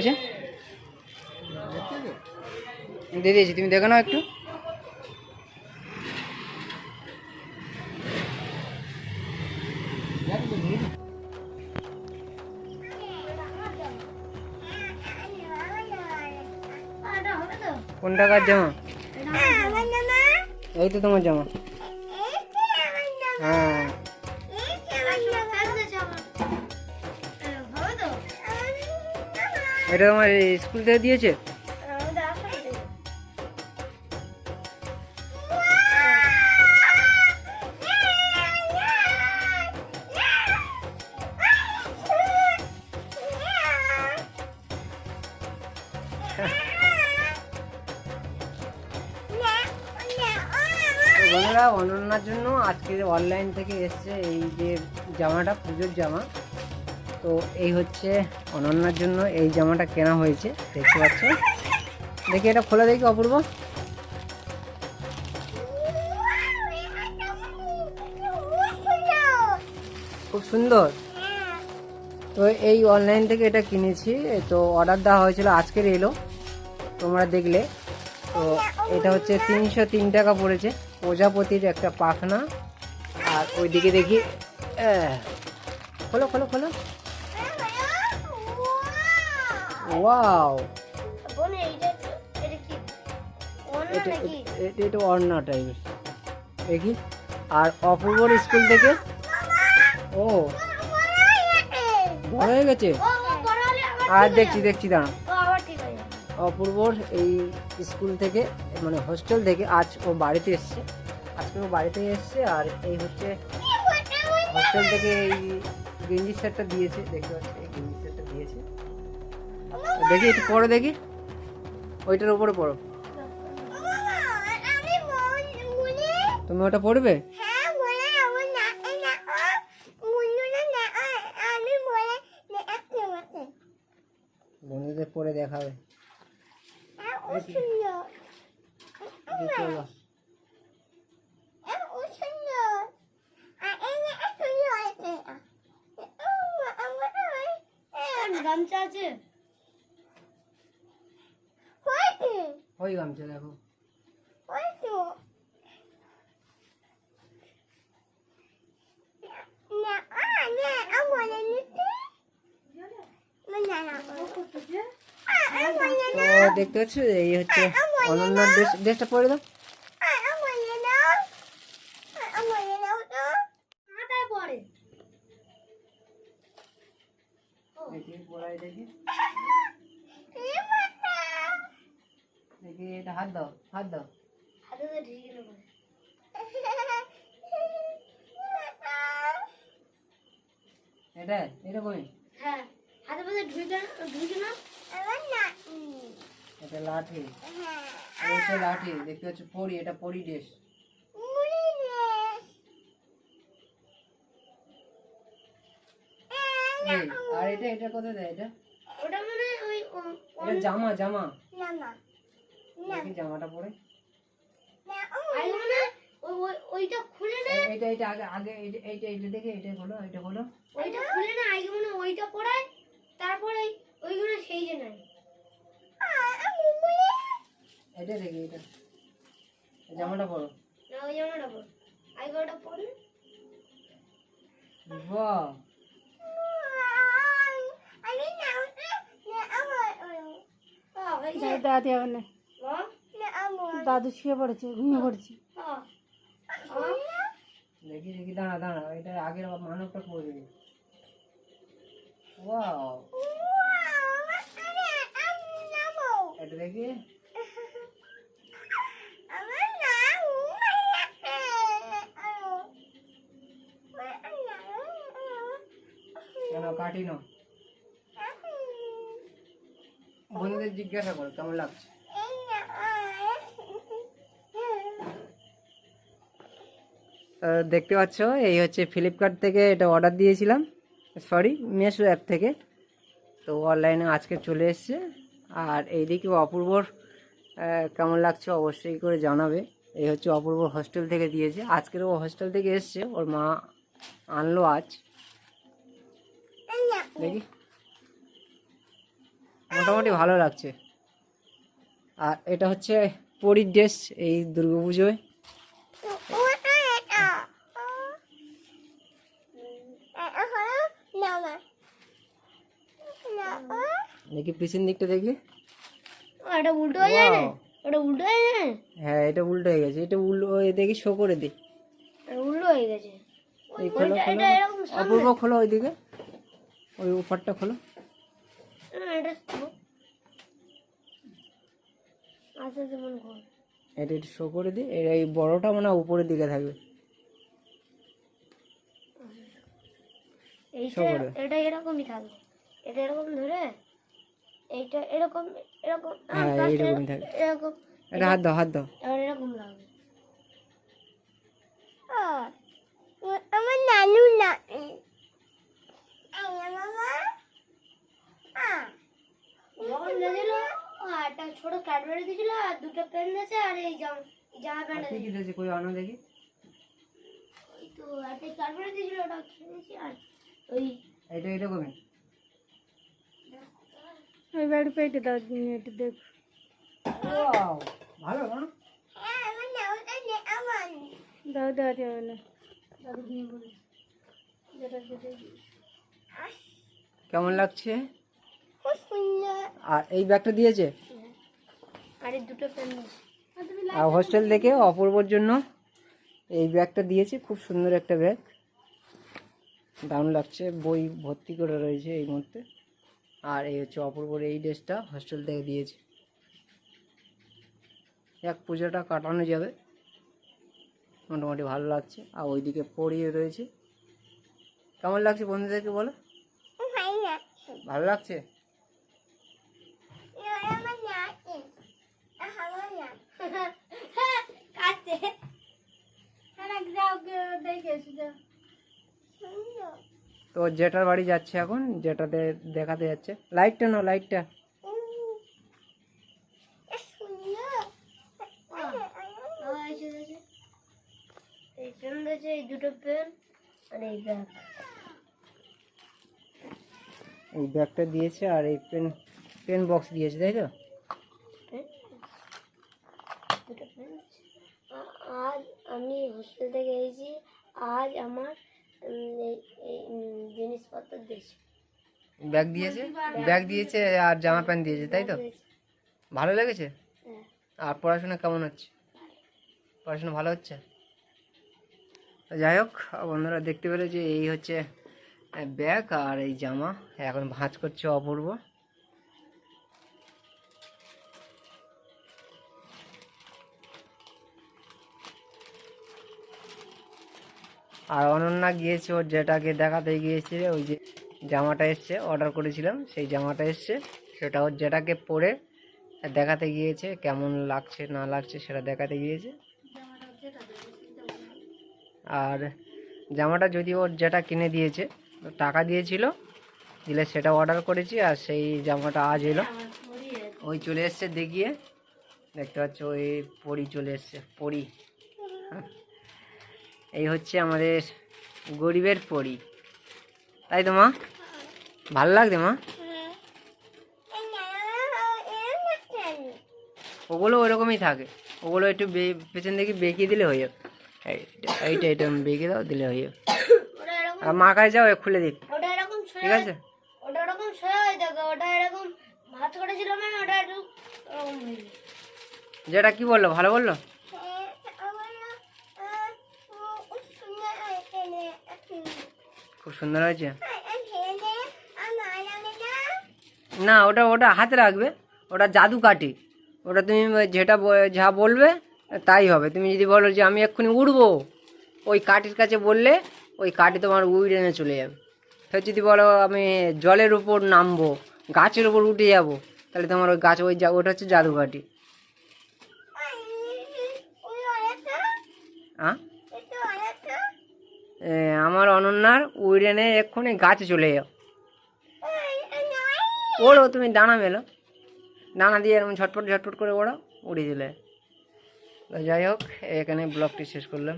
আছে? দিয়ে দিয়েছি তুমি দেখো নাও একটু। কোন টাকার জামা? এই তো তোমার জামা। হ্যাঁ। এটা তোমার স্কুল থেকে দিয়েছে? বন্ধুরা, অনন্যার জন্য আজকে অনলাইন থেকে এসছে এই যে জামাটা, পুজোর জামা। তো এই হচ্ছে অনন্যার জন্য এই জামাটা কেনা হয়েছে, দেখতে পাচ্ছ? দেখি এটা খোলা দেখি অপূর্ব। খুব সুন্দর। তো এই অনলাইন থেকে এটা কিনেছি, তো অর্ডার দেওয়া হয়েছিল, আজকের এলো, তোমরা দেখলে। তো এটা হচ্ছে তিনশো তিন টাকা পড়েছে, প্রজাপতির একটা পাখনা। আর ওইদিকে দেখি খোলো খোলো খোলো। ওয়াও এটা এটা এটা অর্ণা টাইপের। দেখি। আর অপূর্বর স্কুল থেকে? ও। বড় হয়ে গেছে আর দেখছি দেখছি দাঁড়া অপূর্বর এই স্কুল থেকে মানে হোস্টেল থেকে আজ ও বাড়িতে এসছে। আজকে ও বাড়িতে এসছে আর এই হচ্ছে হোস্টেল থেকে এই গেঞ্জি সেটটা দিয়েছে। দেখতে পাচ্ছি। দেখি, একটু পরে দেখি। ওইটার উপরে পড়ো। তুমি ওটা পড়বে? বন্ধুদের পরে দেখাবে। গামছা আছে? ওই গামছা দেখো। তো। দেখতে পাচ্ছ? এই হচ্ছে অনন্যার ড্রেস ড্রেসটা পরে দাও মাথায় পড়ে দেখি পরাই দেখি এটা হাত দাও হাত দাও এটা এটা কই হ্যাঁ হাতে পাশে ঢুকে ঢুকে না এটা লাঠি লাঠি দেখতে পাচ্ছ পরি এটা পরি ড্রেস আর এটা এটা কোথায় দেয় এটা ওটা মানে ওই ও- এটা জামা জামা দেখি জামাটা পরে আগে মানে ওই ওই- ওইটা খুলে না এই- এইটা এইটা আগে আগে এইটা এইটা এইটা দেখে এটা হলো এটা হলো ওইটা খুলে না আগে মানে ওইটা পড়ায় তারপরে ওইগুলো সেই যে নাই এটা দেখি এটা জামাটা পরো না ওই জামাটা পর আগে ওটা পর না বাহ হ্যাঁ, হয়েছে। দাদি হবে না হ্যাঁ? দাদু শুয়ে পড়েছে ঘুমিয়ে পড়েছে? দেখি দেখি, দাঁড়া দাঁড়া, এটা আগের মানবটা দিবি ওয়াও। এটা দেখি। কেন কাটি নাও বন্ধুদের জিজ্ঞাসা করো, কেমন লাগছে? দেখতে পাচ্ছ, এই হচ্ছে ফ্লিপকার্ট থেকে এটা অর্ডার দিয়েছিলাম। সরি মেশো অ্যাপ থেকে। তো অনলাইনে আজকে চলে এসছে। আর এইদিকে অপূর্বর কেমন লাগছে অবশ্যই করে জানাবে। এই হচ্ছে অপূর্ব হোস্টেল থেকে দিয়েছে। আজকের ও হোস্টেল থেকে এসছে, ওর মা আনলো আজ। দেখি। মোটামুটি ভালো লাগছে। আর এটা হচ্ছে পরীর ড্রেস এই দুর্গাপুজোয় দেখি পিছন দিকটা দেখি। এটা উল্টো হয়ে যায় না ওটা উল্টো হয়ে যায় হ্যাঁ এটা উল্টো হয়ে গেছে। এটা উল্টো ওই দেখি শো করে এটা উল্টো হয়ে গেছে। এই খোলো এটা অপূর্ব খোলো ওইদিকে। ওই উপরটা খোলো। এটা মনে কর। এটা একটু শো করে দিই। এর এই বড়টা মানে উপরের দিকে থাকবে। এইটা Show করে। এটা এরকমই থাকবে। এটা এরকম ধরে? এইটা এরকম এরকম হ্যাঁ, থাকবে। এরকম এটা হাত দাও হাত দাও। এবার এরকম লাগবে। আমার নানু না ছোট ক্যাডবেরি দিয়েছিল আর দুটো পেন দিয়েছে আর এই জামা জামা প্যান্ট কি কি দিয়েছে? কই আনো দেখি। ওই তো একটা ক্যাডবেরি দিয়েছিল ওটা খেয়ে আর ওই এটা ওই বাড়ি পেটে দাও একটু দেখো। ভালো না? দাও যাবে না যেটা কেমন লাগছে? আর এই ব্যাগটা দিয়েছে? আর দুটো দিয়েছে আর হোস্টেল থেকে অপূর্বর জন্য এই ব্যাগটা দিয়েছে খুব সুন্দর একটা ব্যাগ। দারুণ লাগছে বই ভর্তি করে রয়েছে এই মুহূর্তে। আর এই হচ্ছে অপূর্বর এই ড্রেসটা হস্টেল থেকে দিয়েছে। এক পুজোটা কাটানো যাবে। মোটামুটি ভালো লাগছে। আর ওইদিকে পড়িয়ে রয়েছে। কেমন লাগছে বন্ধুদেরকে বলো? ভালো লাগছে কাটতে দেখে এসে যাও তো জেঠার বাড়ি যাচ্ছে এখন যেটাতে দেখাতে যাচ্ছে। লাইটটা না লাইটটা এই ব্যাগটা দিয়েছে আর এই পেন পেন বক্স দিয়েছে, তাই তো? আজ আমি হোস্টেল থেকে এসেছি। আজ আমার জিনিসপত্র দিয়েছে। ব্যাগ দিয়েছে? ব্যাগ দিয়েছে আর জামা প্যান্ট দিয়েছে তাই তো? ভালো লেগেছে? হ্যাঁ। আর পড়াশোনা কেমন হচ্ছে? পড়াশোনা ভালো হচ্ছে? যাই হোক বন্ধুরা দেখতে পেলে যে এই হচ্ছে ব্যাগ আর এই জামা। এখন ভাঁজ করছে অপূর্ব। আর অনন্যা গিয়েছে ওর যেটাকে দেখাতে গিয়েছে, ওই যে জামাটা এসছে অর্ডার করেছিলাম, সেই জামাটা এসছে, সেটা ওর যেটাকে পরে দেখাতে গিয়েছে, কেমন লাগছে, না লাগছে সেটা দেখাতে গিয়েছে। আর জামাটা যদি ওর যেটা কিনে দিয়েছে, টাকা দিয়েছিল, দিলে সেটা অর্ডার করেছি, আর সেই জামাটা আজ এলো। ওই চলে এসছে দেখিয়ে, দেখতে পাচ্ছ, ওই পরি চলে এসছে, পরি। এই হচ্ছে আমাদের গরিবের পরি। তাই তো মা? ভালো লাগছে মা? ওগুলো ওরকমই থাকে। ওগুলো একটু পেছন দিকে বেঁকিয়ে দিলে হয়ে যাবে। এইটা এইটা এটা বেঁকে দাও দিলে হয়ে যাবে। আর মা কাছে যাও খুলে দিক। ঠিক আছে? ওটা এরকম হয়ে থাকে ওটা এরকম ভাত করেছিলাম আমি ওটা একটু যেটা কি বলল? ভালো বলল? খুব সুন্দর হয়েছে? না ওটা ওটা হাতে রাখবে। ওটা জাদু কাঠি। ওটা তুমি যেটা যা বলবে তাই হবে। তুমি যদি বলো যে আমি এক্ষুনি উড়বো ওই কাঠির কাছে বললে ওই কাঠি তোমার উড়ে এনে চলে যাবে। তো যদি বলো আমি জলের উপর নামবো গাছের উপর উঠে যাব তাহলে তোমার ওই গাছ ওই ওটা হচ্ছে জাদু কাঠি। হ্যাঁ আমার অনন্যার উইডেনে এক্ষুনি গাছে চলে যাও। ওড়ো, তুমি দানা মেলো। দানা দিয়ে এরকম ঝটপট ঝটপট করে ওড়ো উড়ে দিলে। যাই হোক, এখানে ব্লগটি শেষ করলাম।